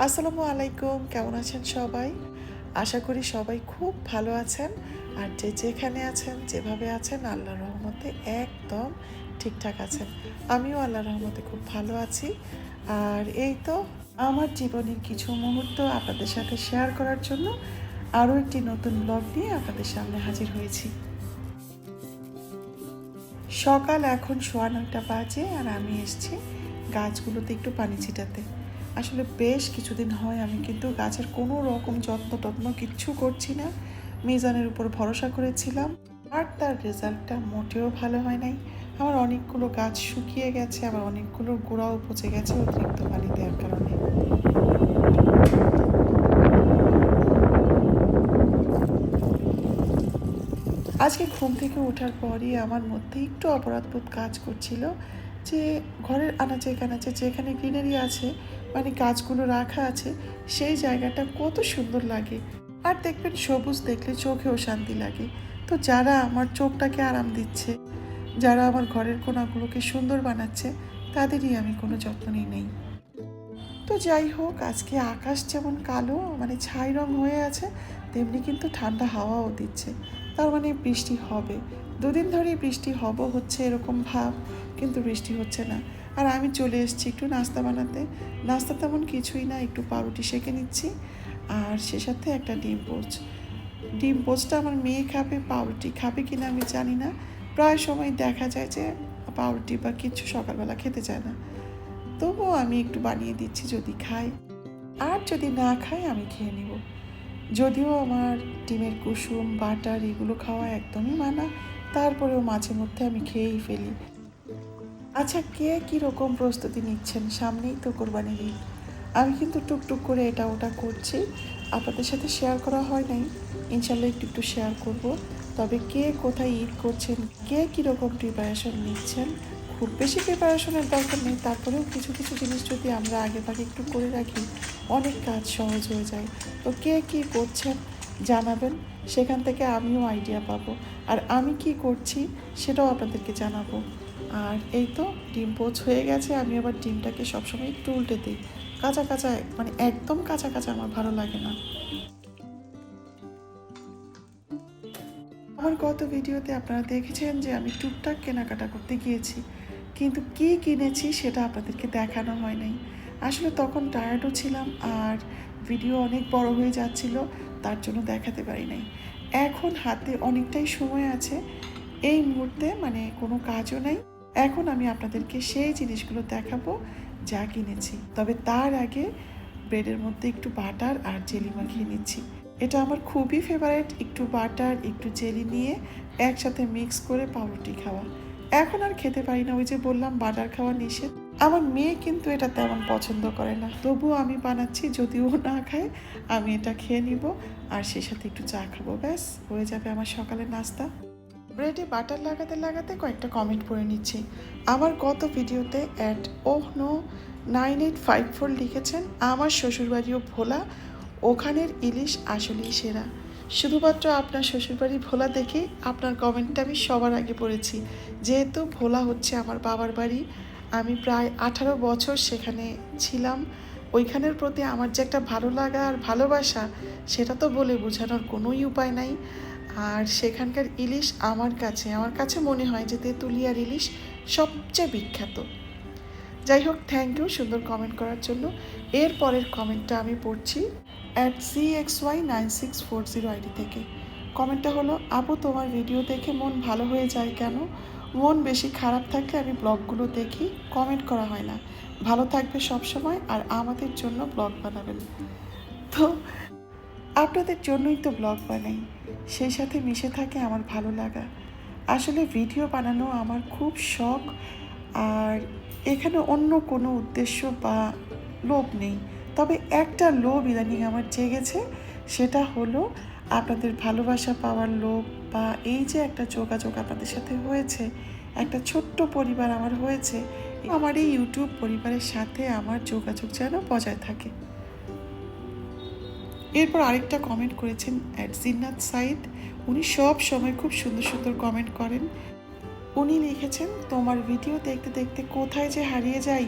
আসসালামু আলাইকুম, কেমন আছেন সবাই? আশা করি সবাই খুব ভালো আছেন। আর যে যেখানে আছেন, যেভাবে আছেন, আল্লাহর রহমতে একদম ঠিকঠাক আছেন। আমিও আল্লাহর রহমতে খুব ভালো আছি। আর এই তো আমার জীবনের কিছু মুহূর্ত আপনাদের সাথে শেয়ার করার জন্য আরও একটি নতুন ব্লগ নিয়ে আপনাদের সামনে হাজির হয়েছি। সকাল এখন সোয়া নয়টা বাজে আর আমি এসেছি গাছগুলোতে একটু পানি ছিটাতে। আসলে বেশ কিছুদিন হয় আমি কিন্তু গাছের কোনো রকম যত্ন টত্ন কিচ্ছু করছি না। মিজানের উপর ভরসা করেছিলাম, আর তার রেজাল্টটা মোটেও ভালো হয় নাই। আমার অনেকগুলো গাছ শুকিয়ে গেছে, আবার অনেকগুলো গোড়াও পচে গেছে অতিরিক্ত পানি দেওয়ার কারণে। আজকে ঘুম থেকে ওঠার পরই আমার মধ্যে একটু অপরাধবোধ কাজ করছিল যে ঘরের আনাচে কানাচে যেখানে গ্রিনারি আছে মানে গাছগুলো রাখা আছে, সেই জায়গাটা কত সুন্দর লাগে। আর দেখবেন সবুজ দেখলে চোখেও শান্তি লাগে। তো যারা আমার চোখটাকে আরাম দিচ্ছে, যারা আমার ঘরের কোনাগুলোকে সুন্দর বানাচ্ছে, তাদেরই আমি কোনো যত্ন নিই নেই। তো যাই হোক, আজকে আকাশ যেমন কালো মানে ছাই রং হয়ে আছে, তেমনি কিন্তু ঠান্ডা হাওয়াও দিচ্ছে। তার মানে বৃষ্টি হবে। দুদিন ধরেই বৃষ্টি হব হচ্ছে এরকম ভাব, কিন্তু বৃষ্টি হচ্ছে না। আর আমি চলে এসেছি একটু নাস্তা বানাতে। নাস্তা তেমন কিছুই না, একটু পাউরুটি সেঁকে নিচ্ছি। আর সে সাথে একটা ডিম পোচ। ডিম পোচটা আমার মেয়ে খাবে, পাউরুটি খাবে কিনা আমি জানি না। প্রায় সময় দেখা যায় যে পাউরুটি বা কিছু সকালবেলা খেতে চায় না। তবুও আমি একটু বানিয়ে দিচ্ছি যদি খাই আর যদি না খাই আমি খেয়ে নিব। যদিও আমার ডিমের কুসুম, বাটার এগুলো খাওয়া একদমই মানা। তারপরেও মাঝে মধ্যে আমি খেয়েই ফেলি। আচ্ছা কে কীরকম প্রস্তুতি নিচ্ছেন? সামনেই তো কোরবানির ঈদ। আমি কিন্তু টুকটুক করে এটা ওটা করছি। আপনাদের সাথে শেয়ার করা হয় নাই। ইনশাল্লাহ একটু একটু শেয়ার করব। তবে কে কোথায় ঈদ করছেন, কে কীরকম প্রিপারেশন নিচ্ছেন, খুব বেশি প্রিপারেশনের দরকার নেই। তারপরেও কিছু কিছু জিনিস যদি আমরা আগে ভাগে একটু করে রাখি, অনেক কাজ সহজ হয়ে যায়। তো কে কী করছেন জানাবেন। সেখান থেকে আমিও আইডিয়া পাবো। আর আমি কি করছি, সেটাও আপনাদেরকে জানাব। আর এই তো ডিম পোচ হয়ে গেছে, আমি আবার ডিমটাকে সবসময় একটু উল্টে দিই। কাঁচা কাঁচা মানে একদম কাঁচা কাঁচা আমার ভালো লাগে না। আমার গত ভিডিওতে আপনারা দেখেছেন যে আমি টুকটাক কেনাকাটা করতে গিয়েছি, কিন্তু কি কিনেছি সেটা আপনাদেরকে দেখানো হয় নাই আসলে তখন টায়ার্ডও ছিলাম আর ভিডিও অনেক বড় হয়ে যাচ্ছিল, তার জন্য দেখাতে পারি নাই। এখন হাতে অনেকটাই সময় আছে, এই মুহূর্তে মানে কোনো কাজও নাই। এখন আমি আপনাদেরকে সেই জিনিসগুলো দেখাবো যা কিনেছি। তবে তার আগে ব্রেডের মধ্যে একটু বাটার আর জেলি মাখিয়ে নিচ্ছি। এটা আমার খুবই ফেভারিট একটু বাটার, একটু জেলি নিয়ে একসাথে মিক্স করে পাউরুটি খাওয়া। এখন আর খেতে পারি না, ওই যে বললাম বাটার খাওয়া নিষেধ। আমার মেয়ে কিন্তু এটা তেমন পছন্দ করে না। তবুও আমি বানাচ্ছি, যদিও না খায়, আমি এটা খেয়ে নিব আর সে সাথে একটু চা খাব, ব্যাস। হয়ে যাবে আমার সকালের নাস্তা। ব্রেডে বাটার লাগাতে লাগাতে কয়েকটা কমেন্ট পড়ে নিচ্ছি। আমার গত ভিডিওতে at oh no nine eight five four লিখেছেন, আমার শ্বশুরবাড়িও ভোলা, ওখানের ইলিশ আসলেই সেরা। শুধুমাত্র আপনার শ্বশুরবাড়ি ভোলা দেখে আপনার কমেন্টটা আমি সবার আগে পড়েছি। যেহেতু ভোলা হচ্ছে আমার বাবার বাড়ি, আমি প্রায় আঠারো বছর সেখানে ছিলাম। ওইখানের প্রতি আমার যে একটা ভালো লাগা আর ভালোবাসা, সেটা তো বলে বোঝানোর কোনোই উপায় নাই। আর সেখানকার ইলিশ আমার কাছে আমার কাছে মনে হয় যে তেঁতুলিয়ার ইলিশ সবচেয়ে বিখ্যাত। যাই হোক থ্যাংক ইউ সুন্দর কমেন্ট করার জন্য। এর পরের কমেন্টটা আমি পড়ছি at C X Y nine six four zero ID থেকে কমেন্টটা হলো আপু তোমার ভিডিও দেখে মন ভালো হয়ে যায় কেন? মন বেশি খারাপ থাকলে আমি ব্লগগুলো দেখি। কমেন্ট করা হয় না। ভালো থাকবে সব সময় আর আমাদের জন্য ব্লগ বানাবেন। তো আপনাদের জন্যই তো ব্লগ বানাই। সেই সাথে মিশে থাকে আমার ভালো লাগা। আসলে ভিডিও বানানো আমার খুব শখ, আর এখানে অন্য কোনো উদ্দেশ্য বা লোভ নেই। তবে একটা লোভ ইদানিং আমার জেগেছে, সেটা হলো আপনাদের ভালোবাসা পাওয়ার লোভ বা এই যে একটা যোগাযোগ আপনাদের সাথে হয়েছে, একটা ছোট্ট পরিবার আমার হয়েছে, আমার এই ইউটিউব পরিবারের সাথে আমার যোগাযোগ যেন বজায় থাকে। এরপর আরেকটা কমেন্ট করেছেন অ্যাট জিন্নাত সাইদ উনি সব সময় খুব সুন্দর সুন্দর কমেন্ট করেন। উনি লিখেছেন, তোমার ভিডিও দেখতে দেখতে কোথায় যে হারিয়ে যাই,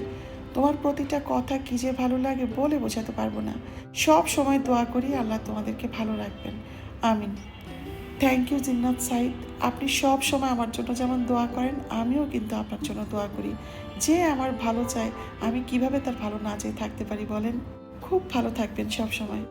তোমার প্রতিটা কথা কী যে ভালো লাগে বলে বোঝাতে পারব না। সব সময় দোয়া করি আল্লাহ তোমাদেরকে ভালো রাখবেন। আমিন। থ্যাংক ইউ জিন্নাত সাইদ আপনি সব সময় আমার জন্য যেমন দোয়া করেন, আমিও কিন্তু আপনার জন্য দোয়া করি। যে আমার ভালো চায়, আমি কীভাবে তার ভালো না চেয়ে থাকতে পারি বলেন? খুব ভালো থাকবেন সব সময়।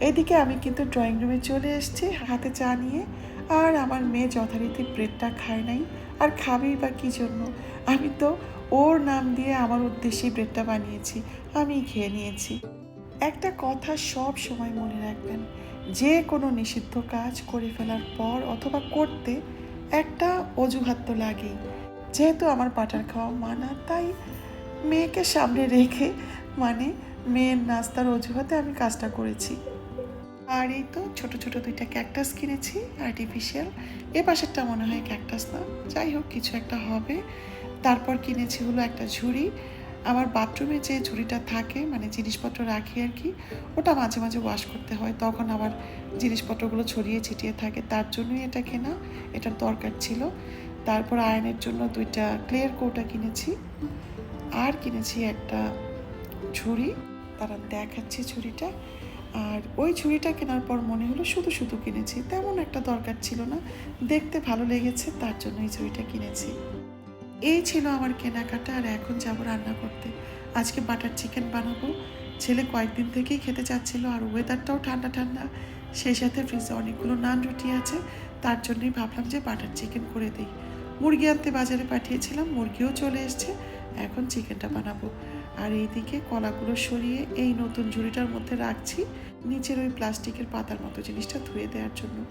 এদিকে আমি কিন্তু ড্রয়িং রুমে চলে এসেছি হাতে চা নিয়ে। আর আমার মেয়ে যথারীতি ব্রেডটা খায় নাই। আর খাবেই বা কী জন্য? আমি তো ওর নাম দিয়ে আমার উদ্দেশ্যেই ব্রেডটা বানিয়েছি আমি খেয়ে নিয়েছি। একটা কথা সব সময় মনে রাখবেন, যে কোনো নিষিদ্ধ কাজ করে ফেলার পর অথবা করতে একটা অজুহাত তো লাগেই। যেহেতু আমার পাটার খাওয়া মানা, তাই মেয়েকে সামনে রেখে মানে মেয়ের নাস্তার অজুহাতে আমি কাজটা করেছি। আর এই তো ছোট ছোট দুইটা ক্যাকটাস কিনেছি আর্টিফিশিয়াল এ পাশেরটা মনে হয় ক্যাকটাস না। যাই হোক, কিছু একটা হবে। তারপর কিনেছি হলো একটা ঝুড়ি। আমার বাথরুমে যে ঝুড়িটা থাকে মানে জিনিসপত্র রাখি আর কি, ওটা মাঝে মাঝে ওয়াশ করতে হয়। তখন আবার জিনিসপত্রগুলো ছড়িয়ে ছিটিয়ে থাকে। তার জন্যই এটা কেনা। এটার দরকার ছিল। তারপর আয়নের জন্য দুইটা ক্লিয়ার কৌটা কিনেছি। আর কিনেছি একটা ঝুড়ি। তারা দেখাচ্ছি ঝুড়িটা। আর ওই ঝুড়িটা কেনার পর মনে হলো শুধু শুধু কিনেছি, তেমন একটা দরকার ছিল না। দেখতে ভালো লেগেছে, তার জন্য এই ঝুড়িটা কিনেছি। এই ছিল আমার কেনাকাটা, আর এখন যাব রান্না করতে। আজকে বাটার চিকেন বানাবো। ছেলে কয়েকদিন থেকেই খেতে চাচ্ছিল, আর ওয়েদারটাও ঠান্ডা ঠান্ডা। সেই সাথে ফ্রিজে অনেকগুলো নান রুটি আছে, তার জন্যই ভাবলাম যে বাটার চিকেন করে দিই। মুরগি আনতে বাজারে পাঠিয়েছিলাম, মুরগিও চলে এসছে, এখন চিকেনটা বানাবো। আর এইদিকে কলাগুলো সরিয়ে এই নতুন ঝুড়িটার মধ্যে রাখছি নিচের ওই প্লাস্টিকের পাতার মতো জিনিসটা ধুয়ে দেওয়ার জন্য।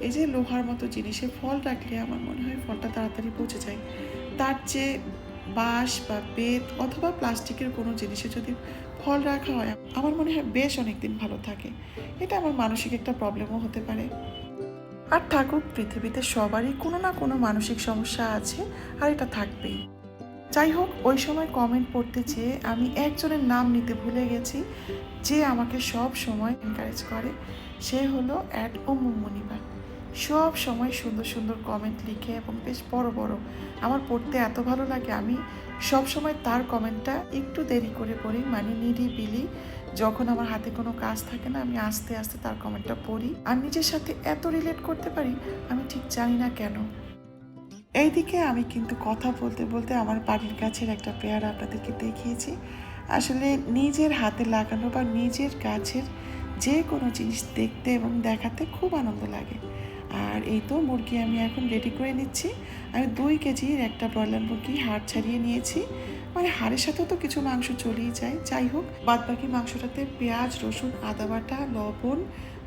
এই যে লোহার মতো জিনিসে ফল রাখলে আমার মনে হয় ফলটা তাড়াতাড়ি পচে যায়। তার চেয়ে বাঁশ বা বেত অথবা প্লাস্টিকের কোনো জিনিসে যদি ফল রাখা হয়, আমার মনে হয় বেশ অনেক দিন ভালো থাকে। এটা আমার মানসিক একটা প্রবলেমও হতে পারে। আর থাকুক, পৃথিবীতে সবারই কোনো না কোনো মানসিক সমস্যা আছে, আর এটা থাকবেই। যাই হোক, ওই সময় কমেন্ট পড়তে চেয়ে আমি একজনের নাম নিতে ভুলে গেছি, যে আমাকে সব সময় এনকারেজ করে। সে হলো অ্যাড অমুল মনিবার সব সময় সুন্দর সুন্দর কমেন্ট লিখে এবং বেশ বড় বড়। আমার পড়তে এত ভালো লাগে, আমি সব সময় তার কমেন্টটা একটু দেরি করে পড়ি মানে নিরিবিলি। যখন আমার হাতে কোনো কাজ থাকে না, আমি আস্তে আস্তে তার কমেন্টটা পড়ি। আর নিজের সাথে এত রিলেট করতে পারি, আমি ঠিক জানি না কেন। এইদিকে আমি কিন্তু কথা বলতে বলতে আমার বাড়ির গাছের একটা পেয়ারা আপনাদেরকে দেখিয়েছি। আসলে নিজের হাতে লাগানো বা নিজের গাছের যে কোনো জিনিস দেখতে এবং দেখাতে খুব আনন্দ লাগে। আর এই তো মুরগি আমি এখন রেডি করে নিচ্ছি। আমি দুই কেজির একটা ব্রয়লার মুরগি হাড় ছাড়িয়ে নিয়েছি। মানে হাড়ের সাথেও তো কিছু মাংস চলেই যায়। যাই হোক বাদ বাকি মাংসটাতে পেঁয়াজ, রসুন, আদা বাটা, লবণ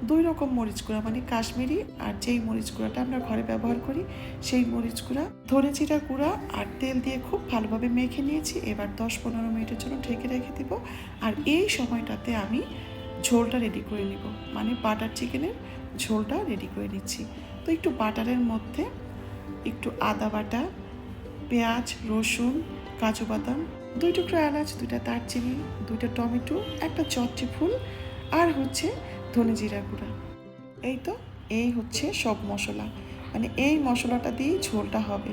দুই রকম মরিচ গুঁড়া মানে কাশ্মীরি আর যেই মরিচ গুঁড়াটা আমরা ঘরে ব্যবহার করি, সেই মরিচ গুঁড়া ধনে জিরা গুঁড়া আর তেল দিয়ে খুব ভালোভাবে মেখে নিয়েছি। এবার দশ পনেরো মিনিটের জন্য ঢেকে রেখে দিব। আর এই সময়টাতে আমি ঝোলটা রেডি করে নিব। মানে বাটার চিকেনের ঝোলটা রেডি করে নিচ্ছি। তো একটু বাটারের মধ্যে একটু আদা বাটা, পেঁয়াজ, রসুন, কাজু বাদাম, দুই টুকরো এলাচ, দুইটা দারচিনি, দুইটা টমেটো, একটা চটটি ফুল, আর হচ্ছে ধনে জিরা গুঁড়া। এই তো, এই হচ্ছে সব মশলা। মানে এই মশলাটা দিয়েই ঝোলটা হবে।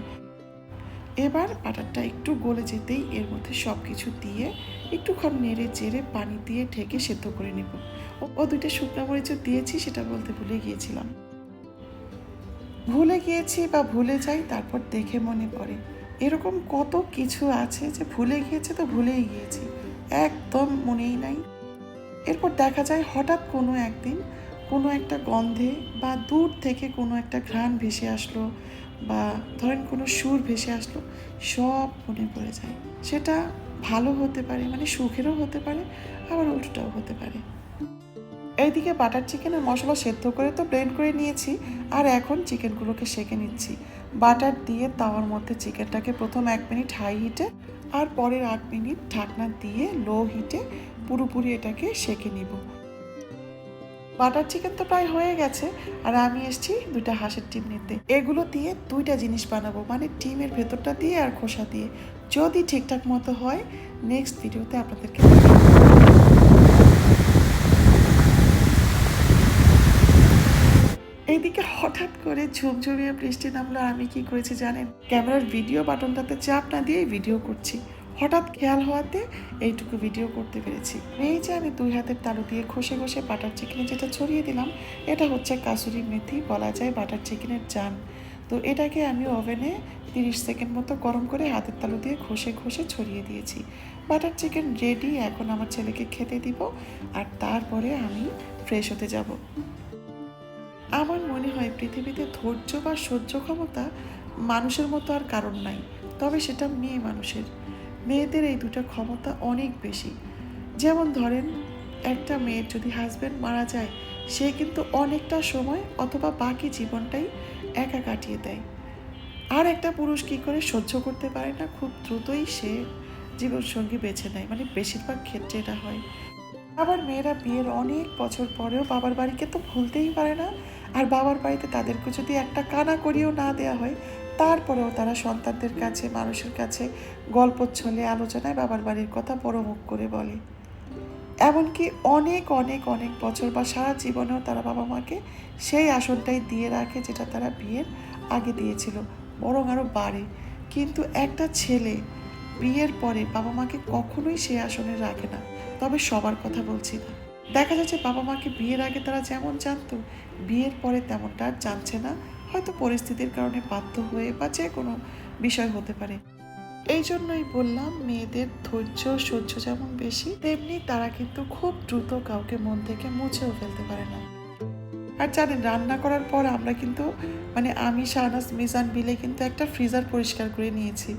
এবার বাটারটা একটু গলে যেতেই এর মধ্যে সব কিছু দিয়ে একটুক্ষণ নেড়ে চেড়ে পানি দিয়ে ঢেকে সেদ্ধ করে নেব। ও- দুইটা শুকনো মরিচও দিয়েছি, সেটা বলতে ভুলে গিয়েছিলাম। ভুলে গিয়েছি বা ভুলে যাই, তারপর দেখে মনে পড়ে। এরকম কত কিছু আছে যে ভুলে গিয়েছে তো ভুলেই গিয়েছি। একদম মনেই নাই। এরপর দেখা যায় হঠাৎ কোনো একদিন কোনো একটা গন্ধে বা দূর থেকে কোনো একটা ঘ্রাণ ভেসে আসলো বা ধরেন কোনো সুর ভেসে আসলো, সব মনে পড়ে যায়। সেটা ভালো হতে পারে মানে সুখেরও হতে পারে, আবার উল্টোটাও হতে পারে। এইদিকে বাটার চিকেনের মশলা সেদ্ধ করে তো ব্লেন্ড করে নিয়েছি, আর এখন চিকেনগুলোকে সেঁকে নিচ্ছি। বাটার দিয়ে তাওয়ার মধ্যে চিকেনটাকে প্রথম এক মিনিট হাই হিটে আর পরের আট মিনিট ঢাকনা দিয়ে লো হিটে পুরোপুরি এটাকে সেকে নিব। বাটার চিকেন তো প্রায় হয়ে গেছে, আর আমি এসেছি দুইটা হাঁসের ডিম নিতে। এগুলো দিয়ে দুইটা জিনিস বানাবো মানে ডিমের ভেতরটা দিয়ে আর খোসা দিয়ে। যদি ঠিকঠাক মতো হয় নেক্সট ভিডিওতে আপনাদেরকে এইদিকে হঠাৎ করে ঝুমঝুমিয়ে বৃষ্টি নামলো আমি কি করেছি জানেন? ক্যামেরার ভিডিও বাটনটাতে চাপ না দিয়ে ভিডিও করছি। হঠাৎ খেয়াল হওয়াতে এইটুকু ভিডিও করতে পেরেছি। এই যে আমি দুই হাতের তালু দিয়ে ঘষে ঘষে বাটার চিকেনে যেটা ছড়িয়ে দিলাম, এটা হচ্ছে কাসুরি মেথি, বলা যায় বাটার চিকেনের জান তো এটাকে আমি ওভেনে তিরিশ সেকেন্ড মতো গরম করে হাতের তালু দিয়ে ঘষে ঘষে ছড়িয়ে দিয়েছি। বাটার চিকেন রেডি এখন আমার ছেলেকে খেতে দিব, আর তারপরে আমি ফ্রেশ হতে যাব। আমার মনে হয় পৃথিবীতে ধৈর্য বা সহ্য ক্ষমতা মানুষের মতো আর কারণ নাই, তবে সেটা মেয়ে মানুষের। মেয়েদের এই দুটো ক্ষমতা অনেক বেশি। যেমন ধরেন, একটা মেয়ের যদি হাজব্যান্ড মারা যায়, সে কিন্তু অনেকটা সময় অথবা বাকি জীবনটাই একা কাটিয়ে দেয়। আর একটা পুরুষ কী করে সহ্য করতে পারে না, খুব দ্রুতই সে জীবনসঙ্গী বেছে নেয়। মানে বেশিরভাগ ক্ষেত্রে এটা হয়। আবার মেয়েরা বিয়ের অনেক বছর পরেও বাবার বাড়িকে তো ভুলতেই পারে না। আর বাবার বাড়িতে তাদেরকে যদি একটা কানা করিয়েও না দেওয়া হয় তারপরেও তারা সন্তানদের কাছে, মানুষের কাছে গল্প ছলে, আলোচনায় বাবার বাড়ির কথা বড় মুখ করে বলে। এমনকি অনেক অনেক অনেক বছর বা সারা জীবনেও তারা বাবা মাকে সেই আসনটাই দিয়ে রাখে যেটা তারা বিয়ের আগে দিয়েছিল, বরং আরও বাড়ে। কিন্তু একটা ছেলে বিয়ের পরে বাবা মাকে কখনোই সেই আসনে রাখে না, তবে সবার কথা বলছি না। দেখা যাচ্ছে বাবা মাকে বিয়ের আগে তারা যেমন জানতো, বিয়ের পরে তেমনটা জানছে না হয়তো পরিস্থিতির কারণে বাধ্য হয়ে বা যে কোনো বিষয় হতে পারে। এই জন্যই বললাম, মেয়েদের ধৈর্য, সহ্য যেমন বেশি, তেমনি তারা কিন্তু খুব দ্রুত কাউকে মন থেকে মুছেও ফেলতে পারে না। আর জানেন রান্না করার পর আমরা কিন্তু মানে আমি, শাহনাজ, মিজান বিলে কিন্তু একটা ফ্রিজার পরিষ্কার করে নিয়েছি।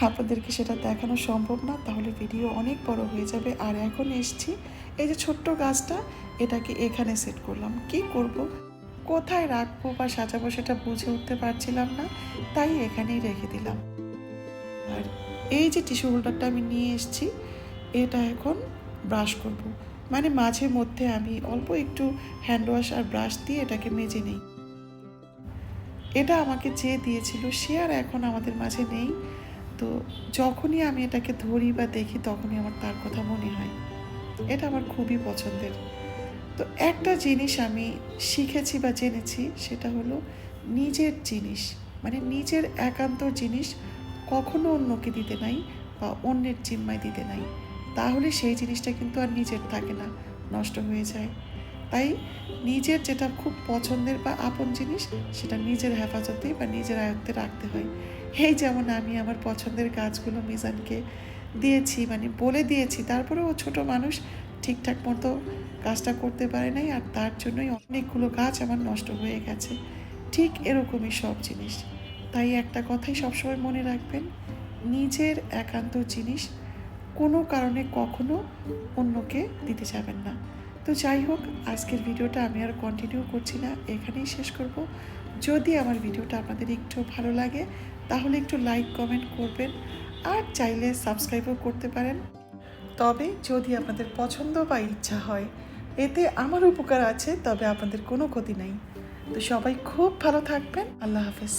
আপনাদেরকে সেটা দেখানো সম্ভব না, তাহলে ভিডিও অনেক বড় হয়ে যাবে। আর এখন এসছি, এই যে ছোট্ট গাছটা, এটাকে এখানে সেট করলাম। কি করব? কোথায় রাখব বা সাজাবো সেটা বুঝে উঠতে পারছিলাম না, তাই এখানেই রেখে দিলাম। আর এই যে টিস্যু হোল্ডারটা আমি নিয়ে এসেছি, এটা এখন ব্রাশ করব। মানে মাঝে মধ্যে আমি অল্প একটু হ্যান্ড ওয়াশ আর ব্রাশ দিয়ে এটাকে মেজে নিই। এটা আমাকে যে দিয়েছিল, সে আর এখন আমাদের মাঝে নেই। তো যখনই আমি এটাকে ধরি বা দেখি, তখনই আমার তার কথা মনে হয়। এটা আমার খুবই পছন্দের। তো একটা জিনিস আমি শিখেছি বা জেনেছি, সেটা হলো নিজের জিনিস মানে নিজের একান্ত জিনিস কখনো অন্যকে দিতে নাই বা অন্যের জিম্মায় দিতে নাই। তাহলে সেই জিনিসটা কিন্তু আর নিজের থাকে না, নষ্ট হয়ে যায়। তাই নিজের যেটা খুব পছন্দের বা আপন জিনিস, সেটা নিজের হেফাজতে বা নিজের আয়ত্তে রাখতে হয়। এই যেমন আমি আমার পছন্দের গাছগুলো মিজানকে দিয়েছি মানে বলে দিয়েছি তারপরে ও ছোট মানুষ ঠিকঠাক মতো কাজটা করতে পারে নাই আর তার জন্যই অনেকগুলো গাছ আমার নষ্ট হয়ে গেছে। ঠিক এরকমই সব জিনিস। তাই একটা কথাই সবসময় মনে রাখবেন, নিজের একান্ত জিনিস কোনো কারণে কখনো অন্যকে দিতে যাবেন না। তো যাই হোক, আজকের ভিডিওটা আমি আর কন্টিনিউ করছি না, এখানেই শেষ করব। যদি আমার ভিডিওটা আপনাদের একটু ভালো লাগে, তাহলে একটু লাইক কমেন্ট করবেন, আর চাইলে সাবস্ক্রাইবও করতে পারেন। তবে যদি আপনাদের পছন্দ বা ইচ্ছা হয়, এতে আমার উপকার আছে, তবে আপনাদের কোনো ক্ষতি নাই। তো সবাই খুব ভালো থাকবেন। আল্লাহ হাফেজ।